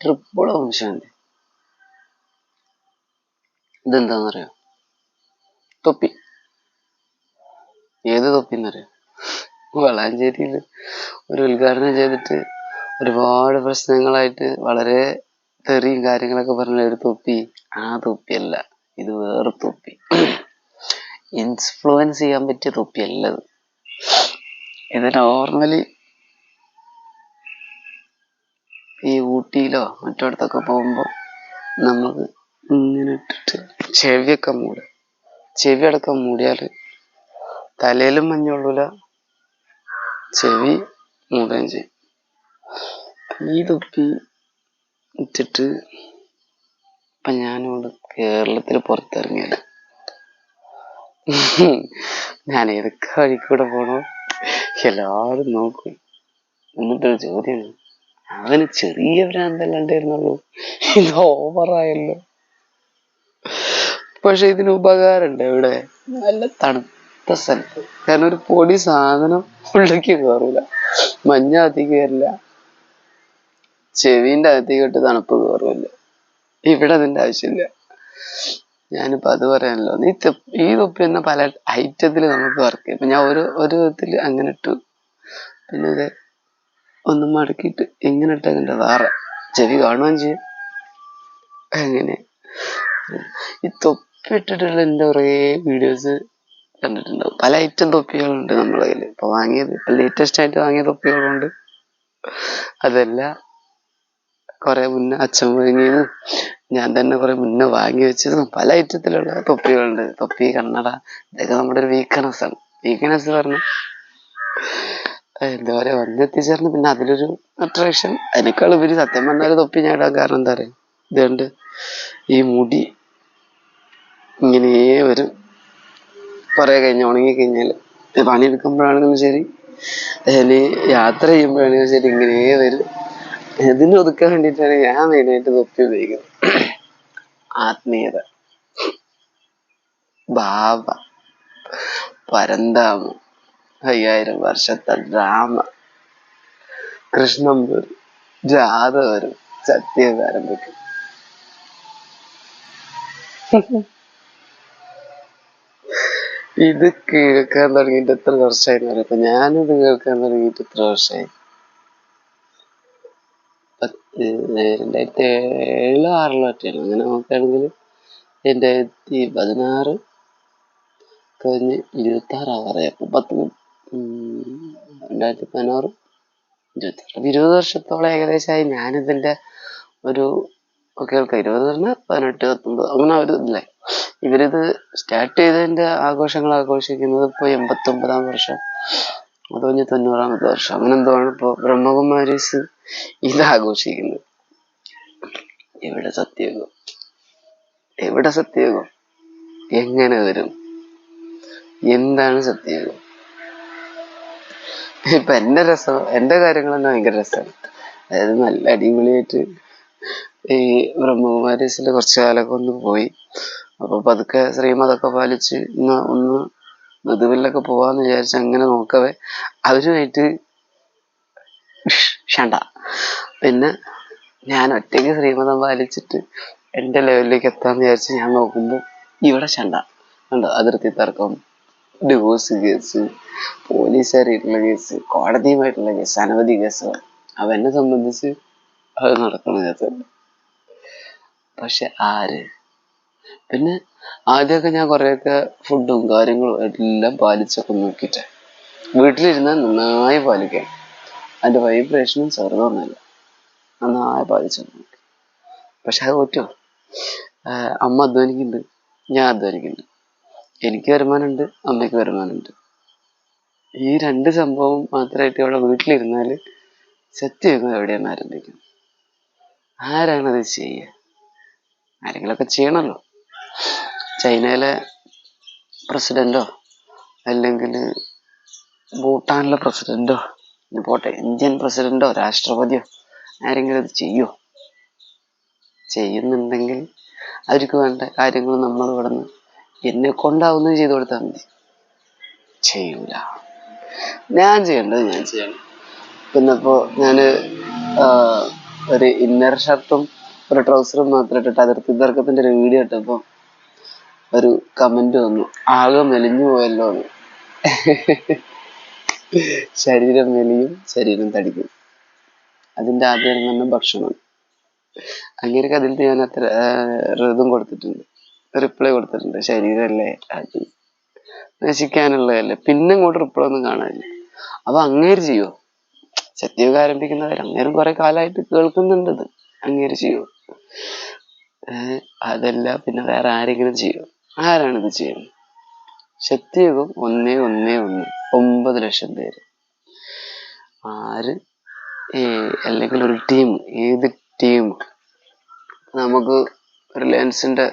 Triple വംശാന്തി ഇതെന്താണെന്നറിയോ തൊപ്പി. ഏത് തൊപ്പിന്നറിയോ? വളാഞ്ചേരിയിൽ ഒരു ഉദ്ഘാടനം ചെയ്തിട്ട് ഒരുപാട് പ്രശ്നങ്ങളായിട്ട് വളരെ തെറിയും കാര്യങ്ങളൊക്കെ പറഞ്ഞ ഒരു തൊപ്പി. ആ തൊപ്പിയല്ല ഇത് വേറെ തൊപ്പി. ഇൻഫ്ലുവൻസ് ചെയ്യാൻ പറ്റിയ തൊപ്പിയല്ല ഇത്. ഇത് നോർമലി ഈ ഊട്ടിയിലോ മറ്റിടത്തൊക്കെ പോകുമ്പോൾ നമുക്ക് ഇങ്ങനെ ഇട്ടിട്ട് ചെവിയൊക്കെ മൂടുക ചെവി അടക്കം മൂടിയാൽ തലയിലും മഞ്ഞുള്ളൂല ചെവി മൂടുകയും ചെയ്യും. ഈ തൊപ്പി ഇട്ടിട്ട് ഇപ്പം ഞാനിവിടെ കേരളത്തിൽ പുറത്തിറങ്ങിയത്. ഞാൻ ഏതൊക്കെ വഴിക്കൂടെ പോണോ എല്ലാവരും നോക്കും. എന്നിട്ടൊരു ചോദ്യമാണ്. അവന് ചെറിയ ഭ്രാന്തല്ല ഉണ്ടായിരുന്നുള്ളൂ. ഇത് ഓവറായല്ലോ പക്ഷെ ഇതിന് ഉപകാരമുണ്ട് ഇവിടെ. നല്ല തണുത്ത സ്ഥലത്ത്. കാരണം ഒരു പൊടി സാധനം ഉള്ളിലേക്ക് കയറൂല മഞ്ഞ അതി കയറില്ല ചെവിന്റെ അകത്തേക്ക് ഇട്ട് തണുപ്പ് കയറില്ല ഇവിടെ അതിന്റെ ആവശ്യമില്ല. ഞാനിപ്പോ അത് പറയാനല്ലോ. നീ ഈ തൊപ്പി തന്നെ പല ഐറ്റത്തിൽ നമുക്ക് വർക്ക് ചെയ്യാം. ഞാൻ ഒരു ഒരു വിധത്തിൽ അങ്ങനെ ഇട്ടു. പിന്നെ ഇത് ഒന്ന് മടക്കിയിട്ട് എങ്ങനെ ഇട്ടതിന്റെ വേറെ ചെവി കാണുകയും ചെയ്യും. അങ്ങനെ. ഈ തൊപ്പി ഇട്ടിട്ടുള്ള എന്റെ കുറേ വീഡിയോസ് കണ്ടിട്ടുണ്ടാവും. പല ഐറ്റം തൊപ്പികളുണ്ട് നമ്മളെ കയ്യിൽ ഇപ്പൊ വാങ്ങിയത് ഇപ്പൊ ലേറ്റസ്റ്റ് ആയിട്ട് വാങ്ങിയ തൊപ്പികളുണ്ട്. അതല്ല കുറെ മുന്നേ അച്ഛൻ വാങ്ങിയതും ഞാൻ തന്നെ കുറെ മുന്നേ വാങ്ങി വെച്ചതും പല ഐറ്റത്തിലുള്ള തൊപ്പികളുണ്ട്. തൊപ്പി കണ്ണട ഇതൊക്കെ നമ്മുടെ ഒരു വീക്ക്നെസ് ആണ്. വീക്ക്നെസ് പറഞ്ഞു എന്താ പറയാ വന്നെത്തിച്ചേർന്ന് പിന്നെ അതിലൊരു അട്രാക്ഷൻ. അതിനേക്കാൾ ഉപരി സത്യം പറഞ്ഞാൽ തൊപ്പി ഞാൻ ഇടാൻ കാരണം എന്താ പറയാ ഇതുകൊണ്ട് ഈ മുടി ഇങ്ങനെ വരും കുറെ കഴിഞ്ഞ് ഉണങ്ങി കഴിഞ്ഞാൽ പണിയെടുക്കുമ്പോഴാണെങ്കിലും ശരി. അതിന് യാത്ര ചെയ്യുമ്പോഴാണെങ്കിലും ശരി. ഇങ്ങനെ വരും ഇതിന് ഒതുക്കാൻ വേണ്ടിയിട്ടാണ് ഞാൻ മെയിനായിട്ട് തൊപ്പി ഉപയോഗിക്കുന്നത്. ആത്മീയത. ബാബ പരന്താമം. അയ്യായിരം വർഷത്തെ ഡ്രാമ കൃഷ്ണൻ ജാഥ വരും ആരംഭിക്കും ഇത് കേൾക്കാൻ തുടങ്ങിയിട്ട് എത്ര വർഷമായി പറയാം അപ്പൊ ഞാനിത് കേൾക്കാൻ തുടങ്ങിയിട്ട് എത്ര വർഷമായി? പത്ത് രണ്ടായിരത്തി ഏഴിലോ ആറിലോ ഒറ്റയാണ് അങ്ങനെ നോക്കുകയാണെങ്കിൽ രണ്ടായിരത്തി പതിനാറ് കഴിഞ്ഞ് ഇരുപത്തി ആറാവാറായി അപ്പൊ പത്ത് രണ്ടായിരത്തി പതിനാറ് ഇരുപത്തി ഇരുപത് വർഷത്തോളം ഏകദേശമായി ഞാനിതിന്റെ ഒരു കേൾക്കാം ഇരുപത് പറഞ്ഞാൽ പതിനെട്ട് പത്തൊമ്പത് അങ്ങനെ ഒരു ഇതില്ലേ ഇവരിത് സ്റ്റാർട്ട് ചെയ്തതിന്റെ ആഘോഷങ്ങൾ ആഘോഷിക്കുന്നത് ഇപ്പൊ എൺപത്തി ഒമ്പതാം വർഷം അത് കഴിഞ്ഞ് തൊണ്ണൂറാമത്തെ വർഷം. അങ്ങനെ എന്തോ ആണ് ഇപ്പൊ ബ്രഹ്മകുമാരീസ് ഇത് ആഘോഷിക്കുന്നത്? എവിടെ സത്യയുഗം എവിടെ സത്യയുഗം എങ്ങനെ വരും? എന്താണ് സത്യയുഗം ഇപ്പൊ എന്റെ രസം എന്റെ കാര്യങ്ങൾ തന്നെ ഭയങ്കര രസമാണ് അതായത് നല്ല അടിപൊളിയായിട്ട് ഈ ബ്രഹ്മകുമാരീസിൽ കുറച്ചു കാലമൊക്കെ ഒന്ന് പോയി. അപ്പൊ പതുക്കെ ശ്രീമതൊക്കെ പാലിച്ച് ഇന്ന് ഒന്ന് മൃദുവിലൊക്കെ പോവാന്ന് വിചാരിച്ച് അങ്ങനെ നോക്കവേ. അവരുമായിട്ട് ഷണ്ട പിന്നെ ഞാൻ ഒറ്റയ്ക്ക് ശ്രീമതം പാലിച്ചിട്ട് എന്റെ ലെവലിലേക്ക് എത്താന്ന് വിചാരിച്ച് ഞാൻ നോക്കുമ്പോൾ ഇവിടെ ഷണ്ട കണ്ടോ? അതിർത്തി തർക്കം. ഡിവോഴ്സ് കേസ് പോലീസുകാരായിട്ടുള്ള കേസ് കോടതിയുമായിട്ടുള്ള കേസ് അനവധി കേസുകൾ അവനെ സംബന്ധിച്ച് അത് നടക്കണ കേസുണ്ട് പക്ഷെ ആര്? പിന്നെ ആദ്യമൊക്കെ ഞാൻ കുറേയൊക്കെ ഫുഡും കാര്യങ്ങളും എല്ലാം പാലിച്ചൊക്കെ നോക്കിയിട്ട്. വീട്ടിലിരുന്നാൽ നന്നായി പാലിക്കാം അതിന്റെ വൈബ്രേഷനും ചെറുതൊന്നുമില്ല നന്നായി പാലിച്ചു നോക്കി. പക്ഷെ അത് പറ്റുമോ? അമ്മ അധ്വാനിക്കുന്നുണ്ട്. ഞാൻ അധ്വാനിക്കുന്നുണ്ട്. എനിക്ക് വരുമാനമുണ്ട് അമ്മയ്ക്ക് വരുമാനമുണ്ട്. ഈ രണ്ട് സംഭവം മാത്രമായിട്ട് ഇവിടെ വീട്ടിലിരുന്നാൽ സത്യയുഗം എവിടെയാണ് ആരംഭിക്കുന്നത് ആരാണത് ചെയ്യുക ആരെങ്കിലൊക്കെ ചെയ്യണമല്ലോ ചൈനയിലെ പ്രസിഡന്റോ അല്ലെങ്കിൽ ഭൂട്ടാനിലെ പ്രസിഡന്റോ പോട്ടെ ഇന്ത്യൻ പ്രസിഡന്റോ രാഷ്ട്രപതിയോ ആരെങ്കിലും അത് ചെയ്യോ? ചെയ്യുന്നുണ്ടെങ്കിൽ അവർക്ക് വേണ്ട കാര്യങ്ങൾ നമ്മൾ ഇവിടെ നിന്ന് എന്നെ കൊണ്ടാവുന്നത് ചെയ്തു കൊടുത്താൽ മതി. ചെയ്യൂല. ഞാൻ ചെയ്യേണ്ടത് ഞാൻ ചെയ്യണം പിന്നപ്പോ ഞാൻ ഒരു ഇന്നർ ഷർട്ടും ഒരു ട്രൗസറും മാത്രം ഇട്ടിട്ട് അതിർത്തി തർക്കത്തിന്റെ ഒരു വീഡിയോ ഇട്ടപ്പോ ഒരു കമന്റ് വന്നു. ആകെ മെലിഞ്ഞു പോയല്ലോ എന്ന്. ശരീരം മെലിയും ശരീരം തടിക്കും. അതിന്റെ ആദ്യം തന്നെ ഭക്ഷണം. അങ്ങനെ അതിൽ ഞാൻ അത്ര ഇതും കൊടുത്തിട്ടുണ്ട്. റിപ്ലൈ കൊടുത്തിട്ടുണ്ട്. ശരീരമല്ലേ അത് നശിക്കാനുള്ളതല്ലേ? പിന്നെ ഇങ്ങോട്ട് റിപ്ലൈ ഒന്നും കാണാനില്ല. അപ്പൊ അങ്ങേര് ചെയ്യോ? സത്യയുഗം ആരംഭിക്കുന്നവർ അങ്ങേരും കുറെ കാലമായിട്ട് കേൾക്കുന്നുണ്ട് അത് അങ്ങേര് ചെയ്യോ? അതല്ല പിന്നെ വേറെ ആരെങ്കിലും ചെയ്യോ? ആരാണ് ഇത് ചെയ്യുന്നത് ശക്തിയുഗം ഒന്നേ ഒന്നേ ഒന്ന് ഒമ്പത് ലക്ഷം പേര്. ആര്? അല്ലെങ്കിൽ ഒരു ടീം. ഏത് ടീം? നമുക്ക് റിലയൻസിന്റെ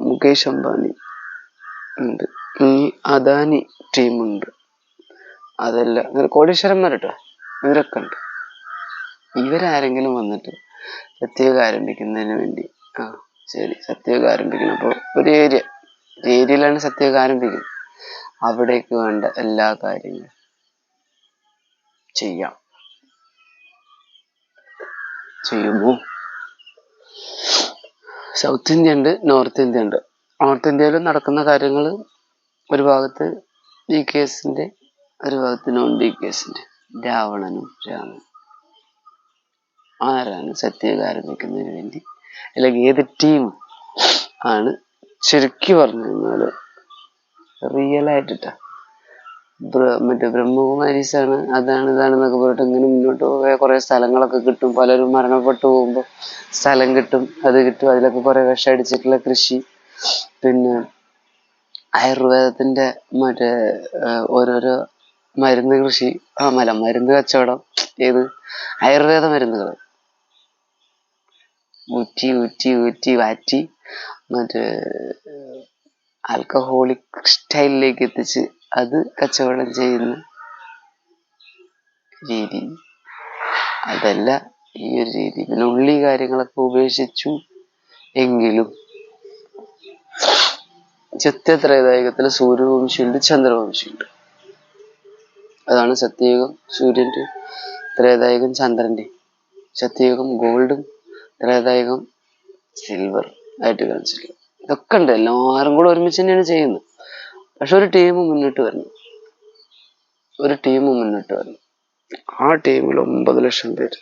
മുകേഷ് അംബാനി ഉണ്ട്. അദാനി ടീമുണ്ട് അതല്ല അങ്ങനെ കോടീശ്വരന്മാരട്ടോ? ഇവരൊക്കെ ഉണ്ട്. ഇവരാരെങ്കിലും വന്നിട്ട് സത്യയുഗം ആരംഭിക്കുന്നതിന് വേണ്ടി. ആ ശരി സത്യയുഗം ആരംഭിക്കണം. അപ്പോൾ ഒരു ഏരിയ ഒരു ഏരിയയിലാണ് സത്യയുഗം ആരംഭിക്കുന്നത്. അവിടേക്ക് വേണ്ട എല്ലാ കാര്യങ്ങളും ചെയ്യാം. ചെയ്യുമോ? സൗത്ത് ഇന്ത്യ ഉണ്ട് നോർത്ത് ഇന്ത്യ ഉണ്ട് നോർത്ത് ഇന്ത്യയിൽ നടക്കുന്ന കാര്യങ്ങൾ ഒരു ഭാഗത്ത് ഡി കെ എസിന്റെ ഒരു ഭാഗത്ത് നോൺ ഡി കെ എസിന്റെ രാവണനും രാമനും. ആരാണ് സത്യകാരം ആരംഭിക്കുന്നതിന് വേണ്ടി? അല്ലെങ്കിൽ ഏത് ടീം ആണ് ശരിക്കും പറഞ്ഞു കഴിഞ്ഞാൽ റിയൽ ആയിട്ടിട്ടാ. ബ്ര- മറ്റേ ബ്രഹ്മകുമാരീസ് ആണ് അതാണ് ഇതാണെന്നൊക്കെ പറഞ്ഞിട്ട് ഇങ്ങനെ മുന്നോട്ട് പോയ കുറെ സ്ഥലങ്ങളൊക്കെ കിട്ടും. പലരും മരണപ്പെട്ടു പോകുമ്പോൾ സ്ഥലം കിട്ടും അത് കിട്ടും. അതിലൊക്കെ കുറെ വിഷം അടിച്ചിട്ടുള്ള കൃഷി. പിന്നെ ആയുർവേദത്തിന്റെ മറ്റേ ഓരോരോ മരുന്ന് കൃഷി. ആ മല മരുന്ന് കച്ചവടം. ഏത്? ആയുർവേദ മരുന്നുകൾ ഊറ്റി ഊറ്റി ഊറ്റി വാറ്റി മറ്റേ ആൽക്കഹോളിക് സ്റ്റൈലിലേക്ക് എത്തിച്ച് അത് കച്ചവടം ചെയ്യുന്ന രീതി. അതല്ല ഈ ഒരു രീതി. പിന്നെ ഉള്ളി കാര്യങ്ങളൊക്കെ ഉപേക്ഷിച്ചു എങ്കിലും സത്യത്രേതായുഗത്തിൽ സൂര്യവംശിയുണ്ട് ചന്ദ്രവംശിയുണ്ട്. അതാണ് സത്യയുഗം. സൂര്യന്റെ ത്രേതായുഗം ചന്ദ്രന്റെ. സത്യയുഗം ഗോൾഡും ത്രേതായുഗം സിൽവർ ആയിട്ട് കാണിച്ചിട്ടുള്ളത് ഇതൊക്കെ ഉണ്ട് എല്ലാവരും കൂടെ ഒരുമിച്ച് തന്നെയാണ് ചെയ്യുന്നത്. പക്ഷെ ഒരു ടീം മുന്നിട്ട് വരുന്നു ഒരു ടീം മുന്നിട്ട് വരുന്നു ആ ടീമിൽ ഒമ്പത് ലക്ഷം പേര്.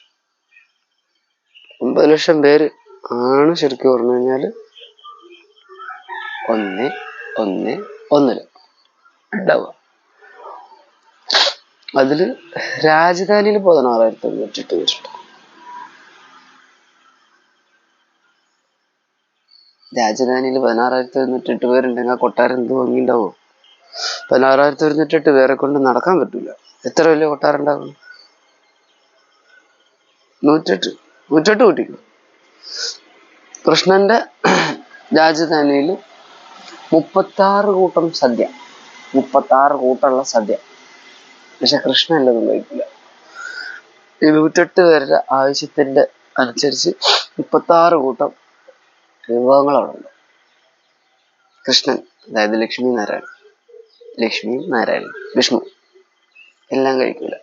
ഒമ്പത് ലക്ഷം പേര് ആണ് ശരിക്കും പറഞ്ഞു കഴിഞ്ഞാൽ ഒന്ന് ഒന്ന് ഒന്നര ഉണ്ടാവുക. അതിൽ രാജധാനിയിൽ പതിനാറായിരത്തി തൊണ്ണൂറ്റെട്ട് പേരുണ്ട്. രാജധാനിയിൽ പതിനാറായിരത്തി തൊണ്ണൂറ്റെട്ട് പേരുണ്ടെങ്കിൽ ആ കൊട്ടാരം എന്ത് ഭംഗിയുണ്ടാവോ? പതിനാറായിരത്തി തൊണ്ണൂറ്റെട്ട് പേരെ കൊണ്ട് നടക്കാൻ പറ്റൂല. എത്ര വലിയ കൊട്ടാരം ഉണ്ടാകും നൂറ്റെട്ട് നൂറ്റെട്ട് കൂട്ടിക്കും കൃഷ്ണന്റെ രാജധാനിയിൽ മുപ്പത്താറ് കൂട്ടം സദ്യ മുപ്പത്താറ് കൂട്ടമുള്ള സദ്യ. പക്ഷെ കൃഷ്ണൻ എല്ലതും കഴിക്കില്ല. നൂറ്റെട്ട് പേരുടെ ആവശ്യത്തിന്റെ അനുസരിച്ച് മുപ്പത്താറ് കൂട്ടം വിഭവങ്ങൾ അവിടെ ഉണ്ട് കൃഷ്ണൻ അതായത് ലക്ഷ്മി നാരായണൻ. ലക്ഷ്മി നാരായണൻ വിഷ്ണു. എല്ലാം കഴിക്കില്ല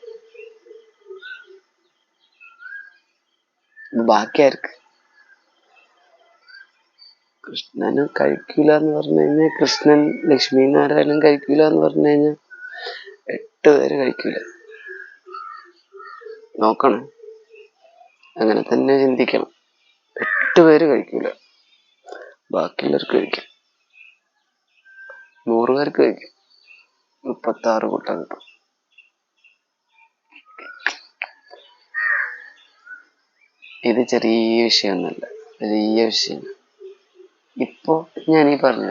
ബാക്കി ആർക്ക്? കൃഷ്ണന് കഴിക്കൂല എന്ന് പറഞ്ഞു കഴിഞ്ഞാൽ കൃഷ്ണൻ ലക്ഷ്മി നാരായണൻ കഴിക്കൂല എന്ന് പറഞ്ഞു കഴിഞ്ഞാൽ എട്ട് പേര് കഴിക്കൂല. നോക്കണം. അങ്ങനെ തന്നെ ചിന്തിക്കണം. എട്ട് പേര് കഴിക്കൂല. ബാക്കിയുള്ളവർക്ക് കഴിക്കും. നൂറ് പേർക്ക് കഴിക്കും. മുപ്പത്താറ് കൂട്ടം കിട്ടും. ഇത് ചെറിയ വിഷയമൊന്നുമല്ല. വലിയ വിഷയമാണ് ഇപ്പോ ഞാൻ ഈ പറഞ്ഞ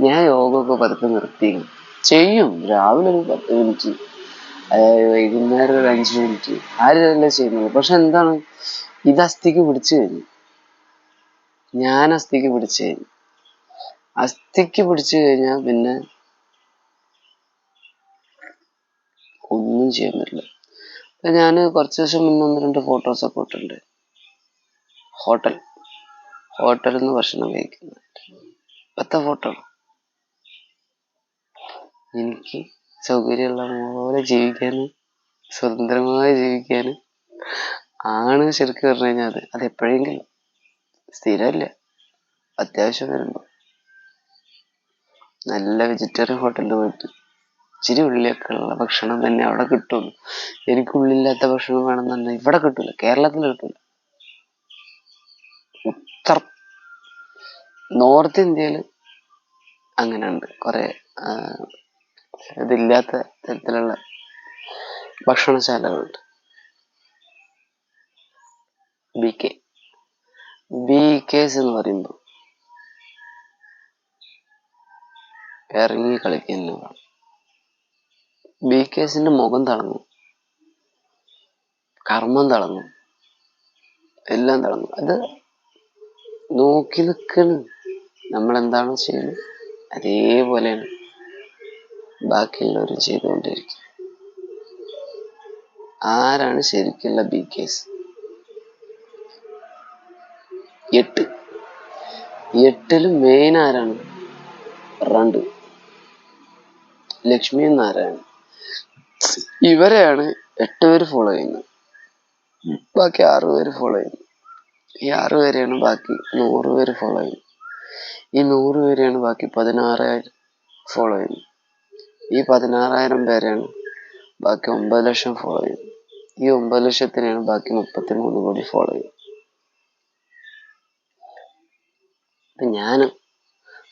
ഞാൻ യോഗമൊക്കെ പതുക്കെ നിർത്തി ചെയ്യും. രാവിലെ ഒരു പത്ത് മിനിറ്റ് അതായത് വൈകുന്നേരം ഒരു അഞ്ച് മിനിറ്റ്. ആരല്ല ചെയ്യുന്നത്? പക്ഷെ എന്താണ്? ഇത് അസ്ഥിക്ക് പിടിച്ചു കഴിഞ്ഞു. ഞാൻ അസ്ഥിക്ക് പിടിച്ചു കഴിഞ്ഞു. അസ്ഥിക്ക് പിടിച്ചു കഴിഞ്ഞാൽ പിന്നെ ഒന്നും ചെയ്യാൻ പറ്റില്ല അപ്പൊ ഞാൻ കുറച്ച് ദിവസം മുന്നേ ഒന്ന് രണ്ട് ഫോട്ടോസ് ഒക്കെ ഇട്ടിട്ടുണ്ട്. ഹോട്ടൽ. ഹോട്ടലിൽ നിന്ന് ഭക്ഷണം കഴിക്കുന്നത് ഇപ്പത്തെ ഫോട്ടോ എനിക്ക് സൗകര്യമുള്ള പോലെ ജീവിക്കാന് സ്വതന്ത്രമായി ജീവിക്കാന് ആണ് ശരിക്കും പറഞ്ഞു കഴിഞ്ഞാൽ അത്. അത് എപ്പോഴെങ്കിലും സ്ഥിരമില്ല? അത്യാവശ്യം വരുമ്പോൾ നല്ല വെജിറ്റേറിയൻ ഹോട്ടലിൽ പോയിട്ട് ഇച്ചിരി ഉള്ളിയൊക്കെ ഉള്ള ഭക്ഷണം തന്നെ അവിടെ കിട്ടുള്ളൂ. എനിക്ക് ഉള്ളില്ലാത്ത ഭക്ഷണം വേണമെന്നുണ്ടെങ്കിൽ ഇവിടെ കിട്ടൂല. കേരളത്തിൽ കിട്ടൂല. ഉത്തർ നോർത്ത് ഇന്ത്യയിൽ അങ്ങനെ ഉണ്ട് കുറെ ഇതില്ലാത്ത തരത്തിലുള്ള ഭക്ഷണശാലകളുണ്ട്. B K. ബി എന്ന് പറയുമ്പോൾ ഇറങ്ങി കളിക്കുന്നു ബി മുഖം തളങ്ങും കർമ്മം തളങ്ങും എല്ലാം തളങ്ങും അത് നോക്കി നിൽക്കണം. നമ്മൾ എന്താണ് ചെയ്യുന്നത്? അതേപോലെയാണ് ബാക്കിയുള്ളവരും ചെയ്തുകൊണ്ടിരിക്കുന്നത്. ആരാണ് ശരിക്കുള്ള ബി എട്ട്. എട്ടിൽ മെയിൻ ആരാണ്? റണ്ട് ലക്ഷ്മി നാരായണൻ. ഇവരെയാണ് എട്ട് പേര് ഫോളോ ചെയ്യുന്നത്. ബാക്കി ആറു പേര് ഫോളോ ചെയ്യുന്നു ഈ ആറു പേരെയാണ് ബാക്കി നൂറ് പേര് ഫോളോ ചെയ്യുന്നത്. ഈ നൂറ് പേരെയാണ് ബാക്കി പതിനാറായിരം ഫോളോ ചെയ്യുന്നത്. ഈ പതിനാറായിരം പേരെയാണ് ബാക്കി ഒമ്പത് ലക്ഷം ഫോളോ ചെയ്യുന്നത്. ഈ ഒമ്പത് ലക്ഷത്തിനെയാണ് ബാക്കി മുപ്പത്തി മൂന്ന് കോടി ഫോളോ ചെയ്യുന്നത്. അപ്പൊ ഞാനും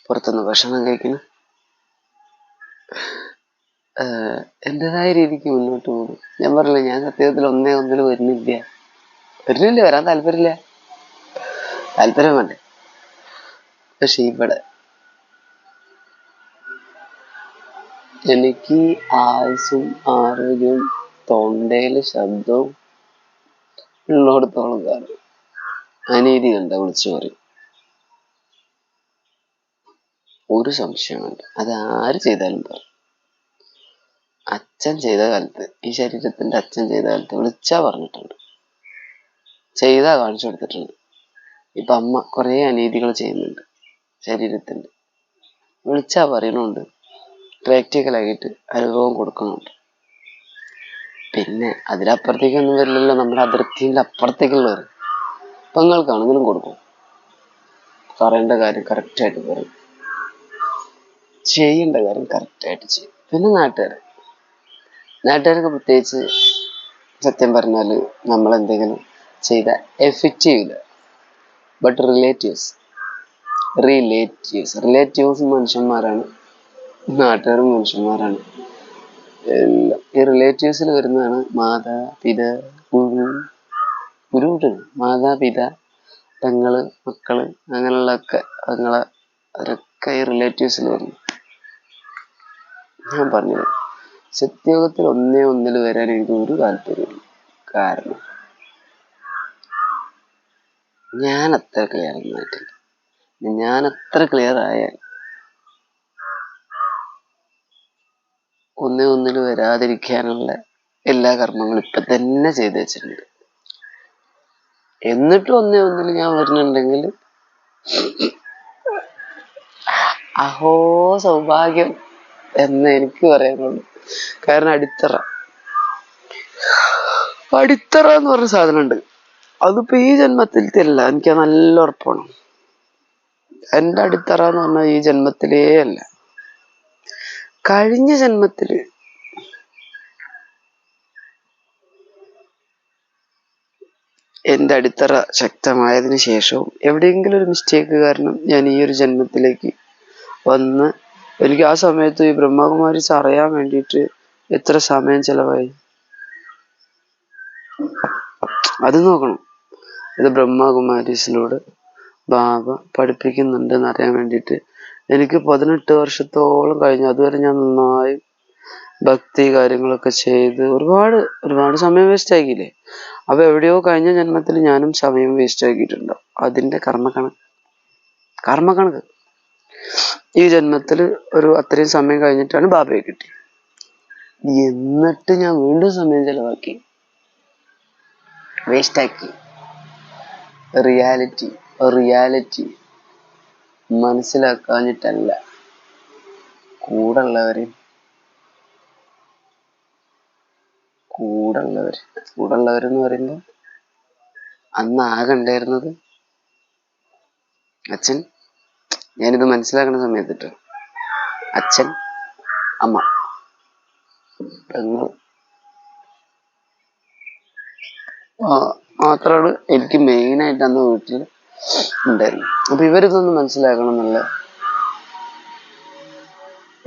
പുറത്തുനിന്ന് ഭക്ഷണം കഴിക്കുന്നു. എന്റെതായ രീതിക്ക് മുന്നോട്ട് പോകും ഞാൻ പറഞ്ഞില്ല ഞാൻ സത്യത്തിൽ ഒന്നേ ഒന്നിൽ വരുന്നില്ല. വരുന്നില്ല വരാൻ താല്പര്യമില്ല. താല്പര്യം വേണ്ടേ? പക്ഷെ ഇവിടെ എനിക്ക് ആയുസും ആരോഗ്യവും തൊണ്ടയിൽ ശബ്ദവും ഉള്ളിടത്തോളം കാരണം അനീതി കണ്ട വിളിച്ചു പറയും. ഒരു സംശയമുണ്ട് അത് ആര് ചെയ്താലും പറയും. അച്ഛൻ ചെയ്ത കാലത്ത് ഈ ശരീരത്തിന്റെ അച്ഛൻ ചെയ്ത കാലത്ത് വിളിച്ചാ പറഞ്ഞിട്ടുണ്ട്. ചെയ്താ കാണിച്ചു കൊടുത്തിട്ടുണ്ട്. ഇപ്പൊ അമ്മ കുറെ അനീതികൾ ചെയ്യുന്നുണ്ട് ശരീരത്തിന്റെ വിളിച്ചാ പറയണുണ്ട്. പ്രാക്ടിക്കലായിട്ട് അനുഭവം കൊടുക്കുന്നുണ്ട് പിന്നെ അതിലപ്പുറത്തേക്കൊന്നും വരില്ലല്ലോ. നമ്മുടെ അതിർത്തിന്റെ അപ്പുറത്തേക്കുള്ളവർ. പെങ്ങൾക്കാണെങ്കിലും കൊടുക്കും. പറയേണ്ട കാര്യം കറക്റ്റായിട്ട് പറയും. ചെയ്യേണ്ട കാര്യം കറക്റ്റായിട്ട് ചെയ്യും. പിന്നെ നാട്ടുകാർ നാട്ടുകാർക്ക് പ്രത്യേകിച്ച് സത്യം പറഞ്ഞാൽ നമ്മൾ എന്തെങ്കിലും ചെയ്ത എഫക്റ്റ് ചെയ്യില്ല ബട്ട് റിലേറ്റീവ്സ് റിലേറ്റീവ്സ് റിലേറ്റീവ്സ് മനുഷ്യന്മാരാണ് നാട്ടുകാരും മനുഷ്യന്മാരാണ്. ഈ റിലേറ്റീവ്സിൽ വരുന്നതാണ് മാതാ പിത ഗുരു ഗുരു മാതാപിത തങ്ങൾ മക്കൾ അങ്ങനെയുള്ളതൊക്കെ പെങ്ങളെ അവരൊക്കെ ഈ റിലേറ്റീവ്സിൽ വരുന്നു. ഞാൻ പറഞ്ഞത് സത്യയോഗത്തിൽ ഒന്നേ ഒന്നിൽ വരാൻ എനിക്ക് ഒരു താല്പര്യമില്ല കാരണം ഞാൻ അത്ര ക്ലിയർ ഒന്നായിട്ടില്ല ഞാൻ അത്ര ക്ലിയർ ആയാൽ ഒന്നേ ഒന്നിൽ വരാതിരിക്കാനുള്ള എല്ലാ കർമ്മങ്ങളും ഇപ്പൊ തന്നെ ചെയ്തു വെച്ചിട്ടുണ്ട്. എന്നിട്ടും ഒന്നേ ഒന്നിൽ ഞാൻ വരുന്നുണ്ടെങ്കിൽ അഹോ സൗഭാഗ്യം. എന്ന് എനിക്ക് പറയാനുള്ളൂ. കാരണം അടിത്തറ. അടിത്തറ എന്ന് പറഞ്ഞ സാധനമുണ്ട്. അതിപ്പോ ഈ ജന്മത്തിലത്തെ അല്ല. എനിക്ക് നല്ല ഉറപ്പാണ്. എന്റെ അടിത്തറ എന്ന് പറഞ്ഞാൽ ഈ ജന്മത്തിലേ അല്ല. കഴിഞ്ഞ ജന്മത്തിൽ എന്റെ അടിത്തറ ശക്തമായതിനു ശേഷവും എവിടെയെങ്കിലും ഒരു മിസ്റ്റേക്ക് കാരണം ഞാൻ ഈ ഒരു ജന്മത്തിലേക്ക് വന്ന് എനിക്ക് ആ സമയത്ത് ഈ ബ്രഹ്മകുമാരിസ് അറിയാൻ വേണ്ടിയിട്ട് എത്ര സമയം ചെലവായി? അത് നോക്കണം. ഇത് ബ്രഹ്മകുമാരീസിലൂടെ ബാബ പഠിപ്പിക്കുന്നുണ്ടെന്ന് അറിയാൻ വേണ്ടിയിട്ട്. എനിക്ക് പതിനെട്ട് വർഷത്തോളം കഴിഞ്ഞു. അതുവരെ ഞാൻ നന്നായി ഭക്തി കാര്യങ്ങളൊക്കെ ചെയ്ത് ഒരുപാട് ഒരുപാട് സമയം വേസ്റ്റ് ആക്കിയില്ലേ? അപ്പൊ എവിടെയോ കഴിഞ്ഞ ജന്മത്തിൽ ഞാനും സമയം വേസ്റ്റ് ആക്കിയിട്ടുണ്ടോ. അതിന്റെ കർമ്മ കണക്ക് കർമ്മക്കണക്ക് കർമ്മക്കണക്ക് ഈ ജന്മത്തിൽ ഒരു അത്രയും സമയം കഴിഞ്ഞിട്ടാണ് ബാബയെ കിട്ടി എന്നിട്ട് ഞാൻ വീണ്ടും സമയം ചെലവാക്കി. വേസ്റ്റാക്കി. Reality reality മനസ്സിലാക്കാഞ്ഞിട്ടല്ല. കൂടുള്ളവരെ കൂടുള്ളവർ കൂടുള്ളവരെന്ന് പറയുമ്പോൾ അന്ന് ആകെ ഉണ്ടായിരുന്നത് അച്ഛൻ. ഞാനിത് മനസ്സിലാക്കുന്ന സമയത്ത് ട്ടോ. അച്ഛൻ അമ്മ. പെങ്ങൾ മാത്രമാണ് എനിക്ക് മെയിനായിട്ട് അന്ന് വീട്ടിൽ ഉണ്ടായിരുന്നു അപ്പൊ ഇവരിതൊന്ന് മനസ്സിലാക്കണം എന്നുള്ള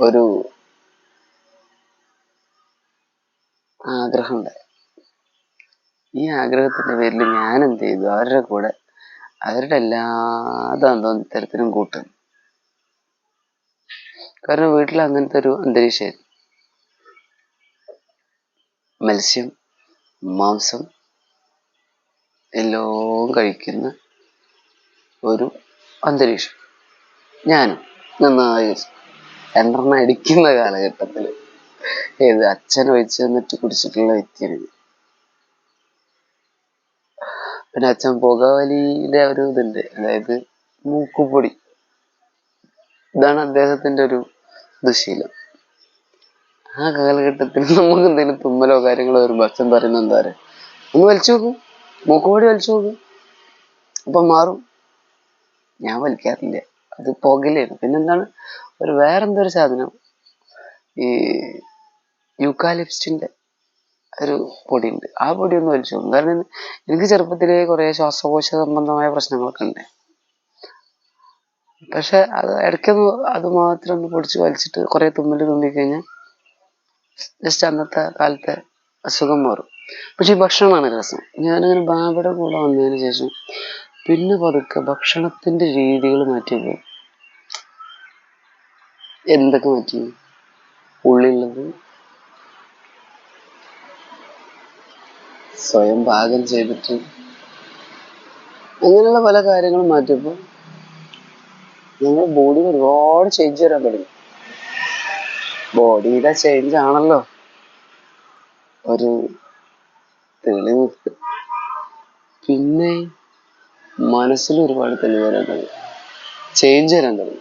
ഒരു ആഗ്രഹം ഉണ്ടായി. ഈ ആഗ്രഹത്തിന്റെ പേരിൽ ഞാൻ എന്ത് ചെയ്തു? അവരുടെ കൂടെ അവരുടെ എല്ലാ തരത്തിലും കൂട്ടും കാരണം വീട്ടിൽ അങ്ങനത്തെ ഒരു അന്തരീക്ഷമായിരുന്നു. മത്സ്യം മാംസം എല്ലാം കഴിക്കുന്ന ഒരു അന്തരീക്ഷം. ഞാനും നന്നായി രണ്ടെണ്ണം അടിക്കുന്ന കാലഘട്ടത്തിൽ ഏത് അച്ഛൻ ഒഴിച്ചു തന്നിട്ട് കുടിച്ചിട്ടുള്ള വ്യക്തിയാണ്. പിന്നെ അച്ഛൻ പുകവലിയുടെ ഒരു ഇതുണ്ട്. അതായത് മൂക്കുപൊടി. ഇതാണ് അദ്ദേഹത്തിന്റെ ഒരു ദുശീലം ആ കാലഘട്ടത്തിൽ നമുക്ക് എന്തെങ്കിലും തുമ്മലോ കാര്യങ്ങളോ ഒരു അച്ഛൻ പറയുന്ന എന്താ പറയാ ഒന്ന് വലിച്ചു നോക്കും. മൂക്കുപൊടി വലിച്ചു നോക്കും. അപ്പൊ മാറും. ഞാൻ വലിക്കാറില്ല. അത് പുകയിലായിരുന്നു പിന്നെന്താണ്? ഒരു വേറെന്തൊരു സാധനം? ഈ യുക്കാലിപ്സ്റ്റിന്റെ ഒരു പൊടിയുണ്ട് ആ പൊടി ഒന്ന് വലിച്ചു നോക്കും. കാരണം എനിക്ക് ചെറുപ്പത്തിലേ കുറേ ശ്വാസകോശ സംബന്ധമായ പ്രശ്നങ്ങളൊക്കെ ഉണ്ട് പക്ഷെ അത് ഇടയ്ക്കൊന്ന് അത് മാത്രം ഒന്ന് പൊടിച്ച് വലിച്ചിട്ട് കുറെ തുമ്മൽ തുമ്മി കഴിഞ്ഞാൽ ജസ്റ്റ് അന്നത്തെ കാലത്തെ അസുഖം മാറും. പക്ഷെ ഈ ഭക്ഷണമാണ് രസം. ഞാനിങ്ങനെ ബാബയുടെ കൂടെ വന്നതിന് ശേഷം പിന്നെ പതുക്കെ ഭക്ഷണത്തിന്റെ രീതികൾ മാറ്റിയത്. എന്തൊക്കെ മാറ്റി? ഉള്ളിലുള്ളത്. സ്വയം പാകം ചെയ്തിട്ട്. അങ്ങനെയുള്ള പല കാര്യങ്ങളും മാറ്റിയപ്പോൾ ഞങ്ങളുടെ ബോഡി ഒരുപാട് ചേഞ്ച് വരാൻ തുടങ്ങി. ബോഡിയുടെ ചേഞ്ച് ആണല്ലോ. ഒരു തെളിവ് പിന്നെ മനസ്സിൽ ഒരുപാട് തെളിവ് വരാൻ തുടങ്ങി. ചേഞ്ച് വരാൻ തുടങ്ങി.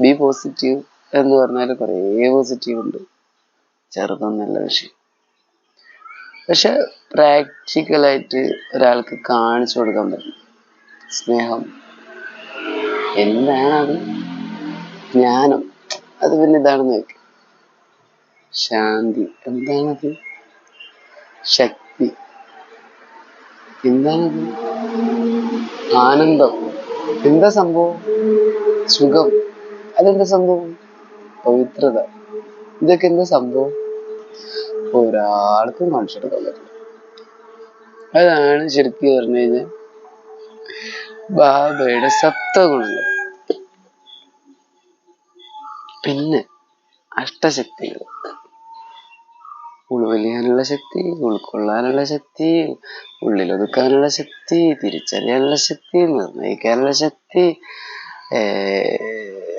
ബി പോസിറ്റീവ് എന്ന് പറഞ്ഞാൽ കുറേ പോസിറ്റീവ് ഉണ്ട്. ചെറുതൊന്നല്ല വിഷയം. പക്ഷെ പ്രാക്ടിക്കലായിട്ട് ഒരാൾക്ക് കാണിച്ചു കൊടുക്കാൻ പറ്റും. സ്നേഹം. എന്താണത് ജ്ഞാനം അത് പിന്നെ ഇതാണെന്ന് വെക്കും ശാന്തി. എന്താണത്? ശക്തി. എന്താണത്? ആനന്ദം. എന്താ സംഭവം? സുഖം. അതെന്താ സംഭവം? പവിത്രത. ഇതൊക്കെ എന്താ സംഭവം? ഒരാൾക്കും കാണിച്ചെടുക്കാൻ പറ്റില്ല അതാണ് ശരിക്കും പറഞ്ഞു കഴിഞ്ഞാൽ ബാബയുടെ സപ്തഗുണങ്ങൾ പിന്നെ അഷ്ടശക്തികൾ. ഉൾവലിയാനുള്ള ശക്തി ഉൾക്കൊള്ളാനുള്ള ശക്തി ഉള്ളിലൊതുക്കാനുള്ള ശക്തി തിരിച്ചറിയാനുള്ള ശക്തി നിർണയിക്കാനുള്ള ശക്തി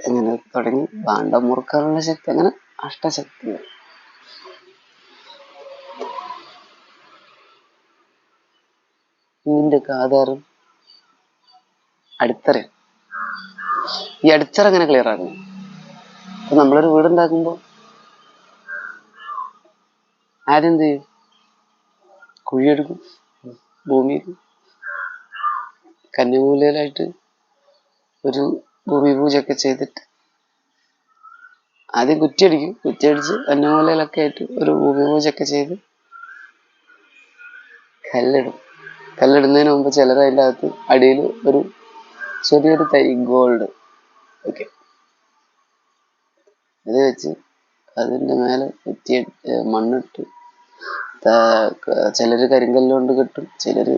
അങ്ങനെ തുടങ്ങി ഭാണ്ഡം മുറുക്കാനുള്ള ശക്തി അങ്ങനെ അഷ്ടശക്തി ഇതിന്റെയൊക്കെ ആധാരം അടിത്തറ. ഈ അടിത്തറ എങ്ങനെ ക്ലിയർ ആകും അപ്പൊ നമ്മളൊരു വീടുണ്ടാക്കുമ്പോ ആദ്യം ആരെന്ത് ചെയ്യും? കുഴിയെടുക്കും ഭൂമിയിൽ കന്യമൂലയിലായിട്ട് ഒരു ഭൂമി പൂജയൊക്കെ ചെയ്തിട്ട് ആദ്യം കുറ്റിയടിക്കും കുറ്റിയടിച്ച് കന്യമൂലയിലൊക്കെ ആയിട്ട് ഒരു ഭൂമി പൂജയൊക്കെ ചെയ്ത് കല്ലിടും. കല്ലിടുന്നതിന് മുമ്പ് ചിലർ അതിന്റെ അകത്ത് അടിയിൽ ഒരു ചെറിയൊരു തൈ ഗോൾഡ് ഓക്കെ അത് വെച്ച് അതിന്റെ മേലെ കുത്തി മണ്ണിട്ട് ചിലർ കരിങ്കല്ലുകൊണ്ട് കെട്ടും ചിലർ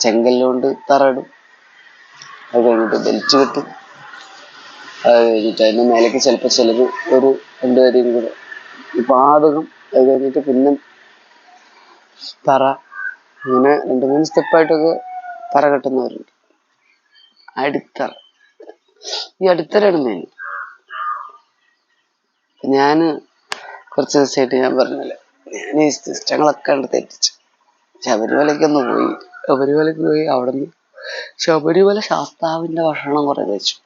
ചെങ്കല്ലുകൊണ്ട് തറയിടും. അത് കഴിഞ്ഞിട്ട് ബെൽറ്റ് കെട്ടും. അത് കഴിഞ്ഞിട്ട് അതിന്റെ മേലേക്ക് ചിലപ്പോൾ ചിലർ ഒരു രണ്ടുപേരെയും കൂടെ. ഈ പാതകം അത് കഴിഞ്ഞിട്ട് പിന്നെ തറ. ഇങ്ങനെ രണ്ട് മൂന്ന് സ്റ്റെപ്പായിട്ടൊക്കെ തറ കെട്ടുന്നവരുണ്ട്. അടിത്തറ. ഈ അടിത്തറയാണ് മെയിൻ ഞാൻ കുറച്ച് ദിവസമായിട്ട് ഞാൻ പറഞ്ഞില്ല ഞാൻ ഈ സിസ്റ്റങ്ങളൊക്കെ ഉണ്ട് തെറ്റിച്ചു. ശബരിമലയ്ക്കൊന്ന് പോയി ശബരിമലയ്ക്ക് പോയി അവിടെ നിന്ന് ശബരിമല ശാസ്താവിന്റെ ഭക്ഷണം കുറെ കഴിച്ചു.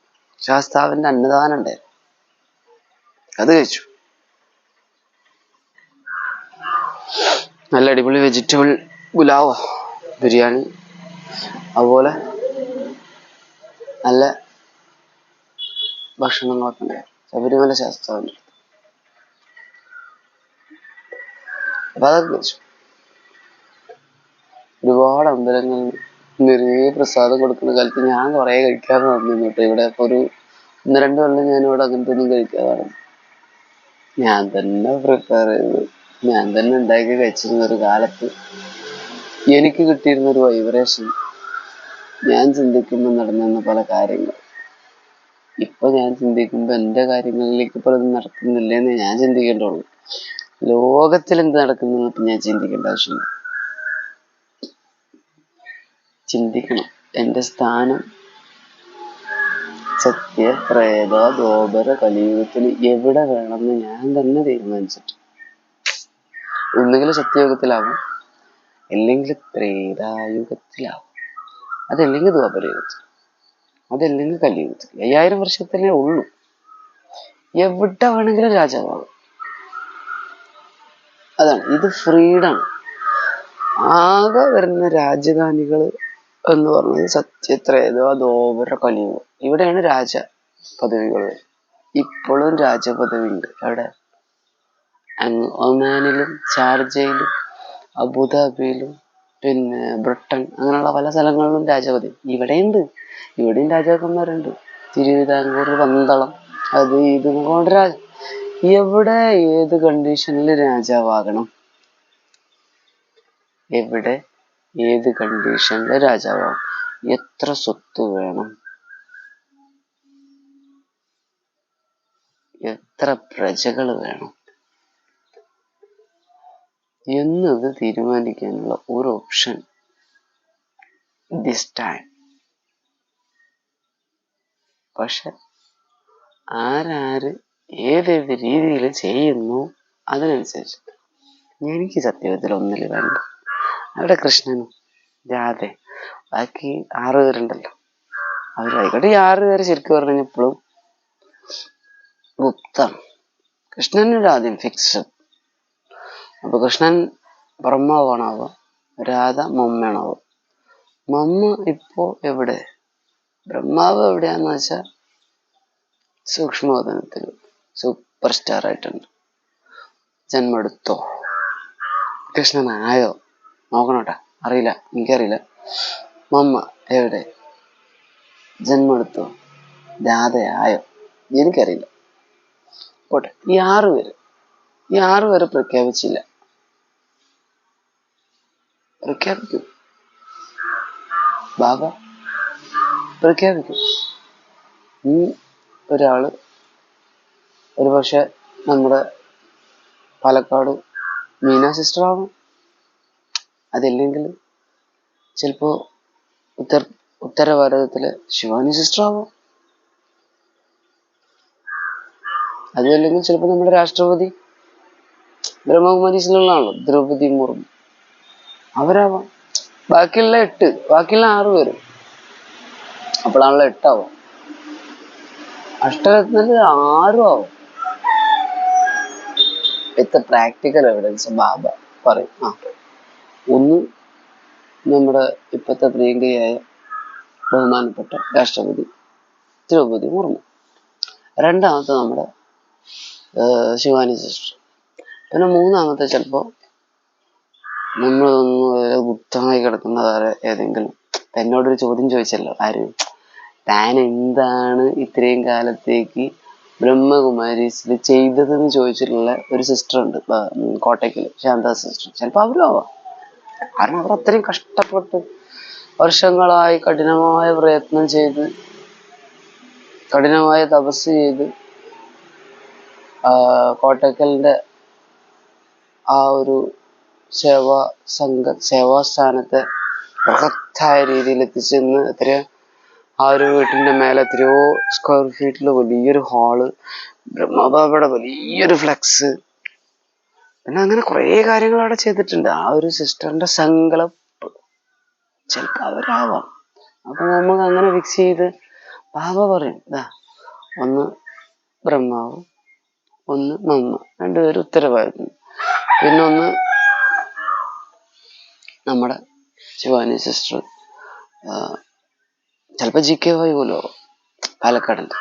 ശാസ്താവിന്റെ അന്നദാനം ഉണ്ടായിരുന്നു. അത് കഴിച്ചു. നല്ല അടിപൊളി വെജിറ്റബിൾ ഗുലാവോ ബിരിയാണി അതുപോലെ നല്ല ഭക്ഷണങ്ങളൊക്കെ ഉണ്ടായിരുന്നു. ശബരിമല ശാസ്താവിന്റെ അപ്പൊ അതൊക്കെ കഴിച്ചു ഒരുപാട് അമ്പലങ്ങളിൽ നിറയെ പ്രസാദം കൊടുക്കുന്ന കാലത്ത് ഞാൻ കുറേ കഴിക്കാതെ നടന്നിരുന്നു കേട്ടോ. ഇവിടെ ഒരു ഒന്ന് രണ്ട് കൊല്ലം ഞാൻ ഇവിടെ അങ്ങനത്തെ ഒന്നും കഴിക്കാതാണ് ഞാൻ തന്നെ പ്രിപ്പയർ ചെയ്ത് ഞാൻ തന്നെ ഉണ്ടാക്കി കഴിച്ചിരുന്ന ഒരു കാലത്ത് എനിക്ക് കിട്ടിയിരുന്ന ഒരു വൈബ്രേഷൻ ഞാൻ ചിന്തിക്കുമ്പോൾ നടന്നിരുന്ന പല കാര്യങ്ങൾ ഇപ്പൊ ഞാൻ ചിന്തിക്കുമ്പോൾ എന്റെ കാര്യങ്ങളിലേക്ക് പലതും നടക്കുന്നില്ലെന്ന് ഞാൻ ചിന്തിക്കേണ്ടുള്ളൂ ലോകത്തിൽ എന്ത് നടക്കുന്നു ഇപ്പൊ ഞാൻ ചിന്തിക്കേണ്ട ആവശ്യമില്ല. ചിന്തിക്കണം. എന്റെ സ്ഥാനം സത്യ പ്രേത ഗോപര കലിയുഗത്തിൽ എവിടെ വേണമെന്ന് ഞാൻ തന്നെ തീരുമാനിച്ചിട്ട് ഒന്നുകിൽ സത്യയുഗത്തിലാവും. അല്ലെങ്കിൽ ത്രേതായുഗത്തിലാവും. അതല്ലെങ്കിൽ ദ്വാപരയുഗത്തിൽ അതല്ലെങ്കിൽ കലിയുഗത്തിൽ അയ്യായിരം വർഷത്തിലേ ഉള്ളൂ. എവിടെ വേണമെങ്കിലും രാജാവാകും അതാണ്. ഇത് ഫ്രീഡാണ്. ആകെ വരുന്ന രാജധാനികൾ എന്ന് പറഞ്ഞത് സത്യത്രേതോ ദോപര കലിയുഗം. ഇവിടെയാണ് രാജ പദവികൾ. ഇപ്പോഴും രാജപദവി ഉണ്ട് അവിടെ ഒമാനിലും ഷാർജയിലും അബുദാബിയിലും പിന്നെ ബ്രിട്ടൻ അങ്ങനെയുള്ള പല സ്ഥലങ്ങളിലും ഇവിടെ ഇവിടെയുണ്ട്. ഇവിടെയും രാജാക്കന്മാരുണ്ട്. തിരുവിതാംകൂർ പന്തളം അത് ഇത് കൊണ്ട് രാജ എവിടെ ഏത് കണ്ടീഷനിൽ രാജാവാകണം? എവിടെ ഏത് കണ്ടീഷനിൽ രാജാവാകും എത്ര സ്വത്ത് വേണം? എത്ര പ്രജകൾ വേണം? എന്നത് തീരുമാനിക്കാനുള്ള ഒരു ഓപ്ഷൻ ദിസ് ടൈം പക്ഷെ ആരാര് ഏതേത് രീതിയിൽ ചെയ്യുന്നു അതിനനുസരിച്ച്. എനിക്ക് സത്യത്തിൽ ഒന്നിൽ വേണ്ട. അവിടെ കൃഷ്ണനും രാധേ ബാക്കി ആറ് പേരുണ്ടല്ലോ. അവരായിക്കോട്ടെ ഈ ആറ് പേര് ശരിക്കും പറഞ്ഞു കഴിഞ്ഞപ്പോഴും ഗുപ്തം. കൃഷ്ണനൊരു ആദ്യം ഫിക്സ് അപ്പൊ കൃഷ്ണൻ ബ്രഹ്മാവാണാവുക രാധ മമ്മയാണാവുക മമ്മ ഇപ്പോ എവിടെ? ബ്രഹ്മാവ് എവിടെയാന്ന് വെച്ചാൽ സൂക്ഷ്മവതനത്തിൽ സൂപ്പർ സ്റ്റാർ ആയിട്ടുണ്ട് ജന്മെടുത്തോ? ആയോ നോക്കണോട്ടാ അറിയില്ല എനിക്കറിയില്ല. മമ്മ എവിടെ? ജന്മെടുത്തോ? രാധയായോ? എനിക്കറിയില്ല. പോട്ടെ ഈ ആറുപേര് ഈ ആറുപേരെ പ്രഖ്യാപിച്ചില്ല. പ്രഖ്യാപിക്കും. ബാബ പ്രഖ്യാപിക്കും. ഈ ഒരാൾ ഒരു പക്ഷെ നമ്മുടെ പാലക്കാട് മീന സിസ്റ്റർ ആവും അതല്ലെങ്കിൽ ചിലപ്പോ ഉത്തർ ഉത്തര ഭാരതത്തിലെ ശിവാനി സിസ്റ്റർ ആവും അതുമല്ലെങ്കിൽ ചിലപ്പോ നമ്മുടെ രാഷ്ട്രപതി ബ്രഹ്മകുമാരീസിലുള്ളതാണല്ലോ ദ്രൗപദി മുർമു. അവരാവാം. ബാക്കിയുള്ള എട്ട്. ബാക്കിയുള്ള ആറ് പേരും. അപ്പോഴാണല്ലോ എട്ടാവും. അഷ്ടരത്നത്തിൽ ആറും ആവും വിത്ത് പ്രാക്ടിക്കൽ എവിഡൻസ് ബാബ പറയും. ആ. ഒന്ന് നമ്മുടെ ഇപ്പോഴത്തെ പ്രിയങ്കയായ ബഹുമാനപ്പെട്ട രാഷ്ട്രപതി ദ്രൗപദി മുർമു. രണ്ടാമത്തെ നമ്മുടെ ശിവാനി സിസ്റ്റർ. പിന്നെ മൂന്നാമത്തെ ചിലപ്പോ നമ്മളൊന്ന് ഗുപ്തമായി കിടക്കുന്ന വേറെ ഏതെങ്കിലും എന്നോടൊരു ചോദ്യം ചോദിച്ചല്ലോ. ആര്? താൻ എന്താണ് ഇത്രയും കാലത്തേക്ക് ബ്രഹ്മകുമാരീസിൽ ചെയ്തതെന്ന് ചോദിച്ചിട്ടുള്ള ഒരു സിസ്റ്റർ ഉണ്ട് കോട്ടയ്ക്കൽ ശാന്ത സിസ്റ്റർ ചിലപ്പോൾ അവരും ആവാം. കാരണം അവർ അത്രയും കഷ്ടപ്പെട്ട് വർഷങ്ങളായി കഠിനമായ പ്രയത്നം ചെയ്ത് കഠിനമായ തപസ് ചെയ്ത് ആ, കോട്ടയ്ക്കലിന്റെ ആ ഒരു സേവാ സംഘ സേവാസ്ഥാനത്തെ ബൃഹത്തായ രീതിയിൽ എത്തിച്ചെന്ന് എത്രയോ ആ ഒരു വീട്ടിന്റെ മേലെ എത്രയോ സ്ക്വയർ ഫീറ്റിൽ വലിയൊരു ഹാൾ ബ്രഹ്മബാബയുടെ വലിയൊരു ഫ്ലെക്സ് പിന്നെ അങ്ങനെ കുറേ കാര്യങ്ങൾ അവിടെ ചെയ്തിട്ടുണ്ട്. ആ ഒരു സിസ്റ്ററിന്റെ സങ്കല്പ് ചിലപ്പോ അവരാവാം. അപ്പൊ നമുക്ക് അങ്ങനെ ഫിക്സ് ചെയ്ത് ബാബ പറയും ഇതാ ഒന്ന് ബ്രഹ്മാവ് ഒന്ന് മമ്മ. രണ്ടുപേരും ഉത്തരവാദിത്തം പിന്നെ ഒന്ന് നമ്മുടെ ശിവാനി സിസ്റ്റർ ചിലപ്പോൾ ജി കെ വൈ പോലോ പാലക്കാടുണ്ട്.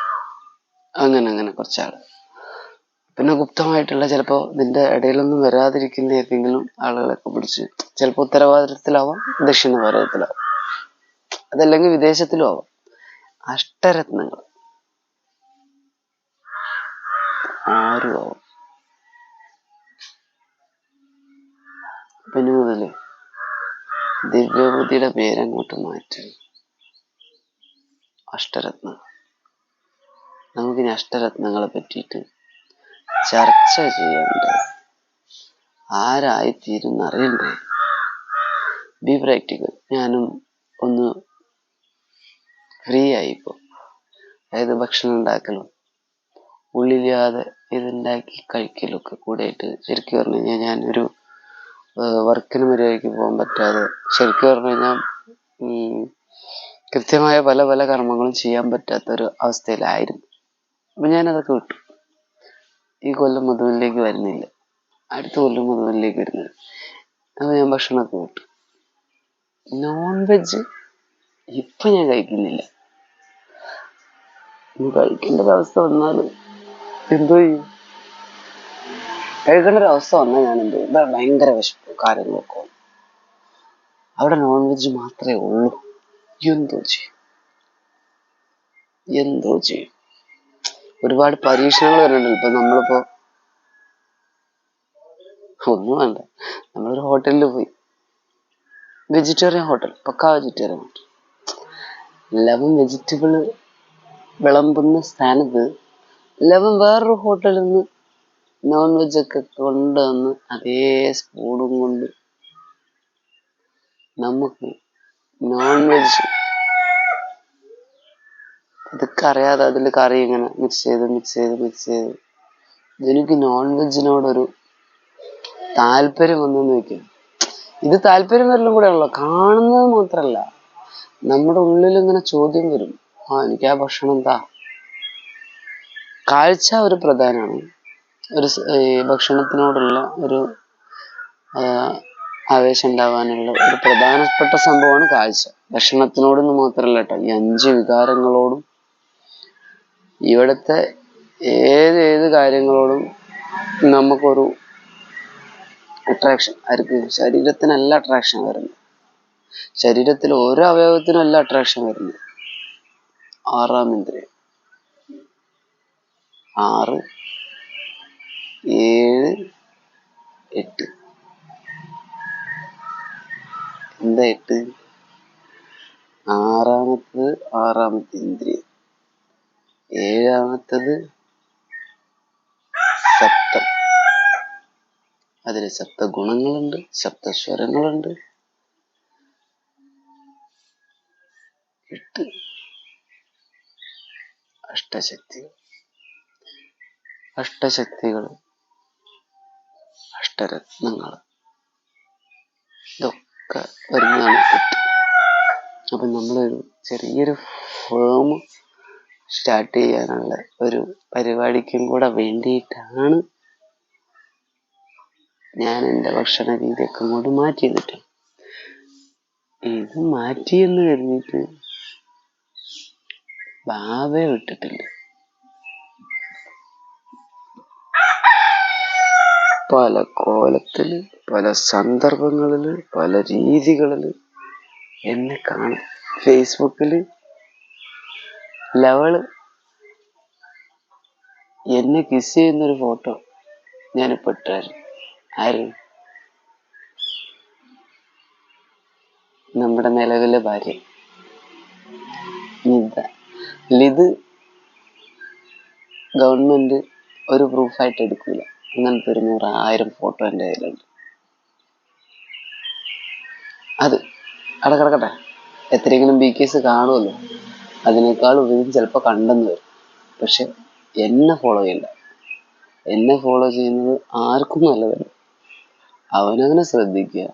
അങ്ങനെ അങ്ങനെ കുറച്ചാൾ പിന്നെ ഗുപ്തമായിട്ടുള്ള ചിലപ്പോൾ ഇതിന്റെ ഇടയിലൊന്നും വരാതിരിക്കുന്ന ഏതെങ്കിലും ആളുകളൊക്കെ പിടിച്ച് ചിലപ്പോൾ ഉത്തരവാദിത്തത്തിലാവാം ദക്ഷിണ ഭാരതത്തിലാവാം. അതല്ലെങ്കിൽ വിദേശത്തിലും ആവാം. അഷ്ടരത്നങ്ങൾ. ആരും ആവാം. പിന്നെ മുതൽ ദിവ്യബുദ്ധിയുടെ പേരങ്ങോട്ട് മാറ്റി. അഷ്ടരത്ന. നമുക്കിനി അഷ്ടരത്നങ്ങളെ പറ്റിയിട്ട് ചർച്ച ചെയ്യണ്ടേ ആരായിത്തീരുന്ന അറിയണ്ടേ? ബി പ്രാക്ടിക്കൽ ഞാനും ഒന്ന് ഫ്രീ ആയിപ്പോ അതായത് ഭക്ഷണം ഉണ്ടാക്കലും ഉള്ളില്ലാതെ ഇതുണ്ടാക്കി കഴിക്കലൊക്കെ കൂടെയായിട്ട് ശരിക്കും പറഞ്ഞു കഴിഞ്ഞാൽ ഞാനൊരു വർക്കിന് മര്യാദയ്ക്ക് പോകാൻ പറ്റാതെ ശരിക്കും പറഞ്ഞു കഴിഞ്ഞാൽ കൃത്യമായ പല പല കർമ്മങ്ങളും ചെയ്യാൻ പറ്റാത്ത ഒരു അവസ്ഥയിലായിരുന്നു. അപ്പം ഞാനതൊക്കെ വിട്ടു. ഈ കൊല്ലം മധുവിലേക്ക് വരുന്നില്ല. അടുത്ത കൊല്ലം മധുവിലേക്ക് വരുന്നില്ല. അപ്പോൾ ഞാൻ ഭക്ഷണമൊക്കെ വിട്ടു. നോൺ വെജ് ഇപ്പം ഞാൻ കഴിക്കുന്നില്ല. കഴിക്കേണ്ട അവസ്ഥ വന്നാൽ എന്തോ ചെയ്യും? കഴിക്കേണ്ട ഒരു അവസ്ഥ വന്നാൽ ഞാൻ എന്ത് ഇവിടെ ഭയങ്കര വിശപ്പ് കാര്യങ്ങളൊക്കെ അവിടെ നോൺ വെജ് മാത്രമേ ഉള്ളൂ. എന്തോ ചെയ്യും? എന്തോ ചെയ്യും? ഒരുപാട് പരീക്ഷണങ്ങൾ വരുന്നുണ്ട്. ഇപ്പൊ നമ്മളിപ്പോ ഒന്നും വേണ്ട. നമ്മളൊരു ഹോട്ടലിൽ പോയി. വെജിറ്റേറിയൻ ഹോട്ടൽ പക്കാ വെജിറ്റേറിയൻ ഹോട്ടൽ. ലെവൻ വെജിറ്റബിൾ വിളമ്പുന്ന സ്ഥാനത്ത് ലെവൻ വേറൊരു ഹോട്ടലിൽ നിന്ന് നോൺ വെജ് ഒക്കെ കൊണ്ടുവന്ന് അതേ സ്പൂണും കൊണ്ട് നമുക്ക് നോൺ വെജ് ഇതൊക്കെ അറിയാതെ അതിൽ കറി ഇങ്ങനെ മിക്സ് ചെയ്ത് മിക്സ് ചെയ്ത് മിക്സ് ചെയ്ത്. എനിക്ക് നോൺ വെജിനോടൊരു താല്പര്യം വന്നെന്ന് വെക്കും. ഇത് താല്പര്യം വരലും കൂടെ ഉള്ളു. കാണുന്നത് മാത്രല്ല. നമ്മുടെ ഉള്ളിൽ ഇങ്ങനെ ചോദ്യം വരും. ആ എനിക്ക് ആ ഭക്ഷണം എന്താ? കാഴ്ച ഒരു പ്രധാനമാണ്. ഒരു ഭക്ഷണത്തിനോടുള്ള ഒരു ആവേശം ഉണ്ടാവാനുള്ള ഒരു പ്രധാനപ്പെട്ട സംഭവമാണ് കാഴ്ച. ഭക്ഷണത്തിനോടൊന്നും മാത്രമല്ല കേട്ടോ ഈ അഞ്ച് വികാരങ്ങളോടും ഇവിടുത്തെ ഏത് ഏത് കാര്യങ്ങളോടും നമുക്കൊരു അട്രാക്ഷൻ ആയിരിക്കും. ശരീരത്തിനല്ല അട്രാക്ഷൻ വരുന്നത്. ശരീരത്തിൽ ഓരോ അവയവത്തിനും അല്ല അട്രാക്ഷൻ വരുന്നത്. ആറാം ഇന്ദ്രിയം. ആറ് ഏഴ് എട്ട്. എന്താ എട്ട്? ആറാമത്തത് ആറാമത്തെ ഇന്ദ്രിയം. ഏഴാമത്തത് സപ്തം. അതിൽ സപ്തഗുണങ്ങളുണ്ട് സപ്തസ്വരങ്ങളുണ്ട്. എട്ട്. അഷ്ടശക്തികൾ. അഷ്ടശക്തികൾ. അഷ്ടരത്നങ്ങൾ ഇതൊക്കെ വരുന്നതാണ് അപ്പം നമ്മളൊരു ചെറിയൊരു ഫേം സ്റ്റാർട്ട് ചെയ്യാനുള്ള ഒരു പരിപാടിക്കും കൂടെ വേണ്ടിയിട്ടാണ് ഞാൻ എന്റെ ഭക്ഷണ രീതിയൊക്കെ അങ്ങോട്ട് മാറ്റിയെന്നിട്ട് ഇത് മാറ്റിയെന്ന് കരുതിയിട്ട് ബാബയെ വിട്ടിട്ടില്ല. പല കോലത്തിൽ പല സന്ദർഭങ്ങളിൽ പല രീതികളിൽ എന്നെ കാണും. ഫേസ്ബുക്കിൽ ലവൾ എന്നെ കിസ് ചെയ്യുന്നൊരു ഫോട്ടോ ഞാനിപ്പോൾ ഇട്ടായിരുന്നു. ആര്? നമ്മുടെ നിലവിലെ ഭാര്യ. ഗവൺമെന്റ് ഒരു പ്രൂഫായിട്ട് എടുക്കൂല. അങ്ങനത്തെ ഒരു നൂറായിരം ഫോട്ടോ എന്റെ കയ്യിലുണ്ട്. അത് അവിടെ കിടക്കട്ടെ. എത്രയെങ്കിലും ബി കേസ് കാണുമല്ലോ. അതിനേക്കാൾ ഉപരി ചിലപ്പോൾ കണ്ടെന്ന് വരും. പക്ഷെ എന്നെ ഫോളോ ചെയ്യണ്ട. എന്നെ ഫോളോ ചെയ്യുന്നത് ആർക്കും നല്ലതല്ല. അവനവനെ ശ്രദ്ധിക്കുക.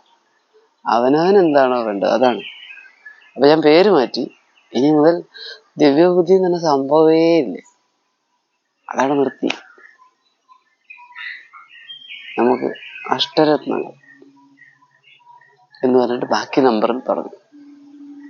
അവനവൻ എന്താണോ വേണ്ടത് അതാണ്. അപ്പൊ ഞാൻ പേര് മാറ്റി. ഇനി മുതൽ ദിവ്യബുദ്ധി എന്ന് പറഞ്ഞ സംഭവമേ ഇല്ല. അതാണ് നിർത്തി നമുക്ക് അഷ്ടരത്നങ്ങൾ എന്ന് പറഞ്ഞിട്ട് ബാക്കി നമ്പറും പറഞ്ഞു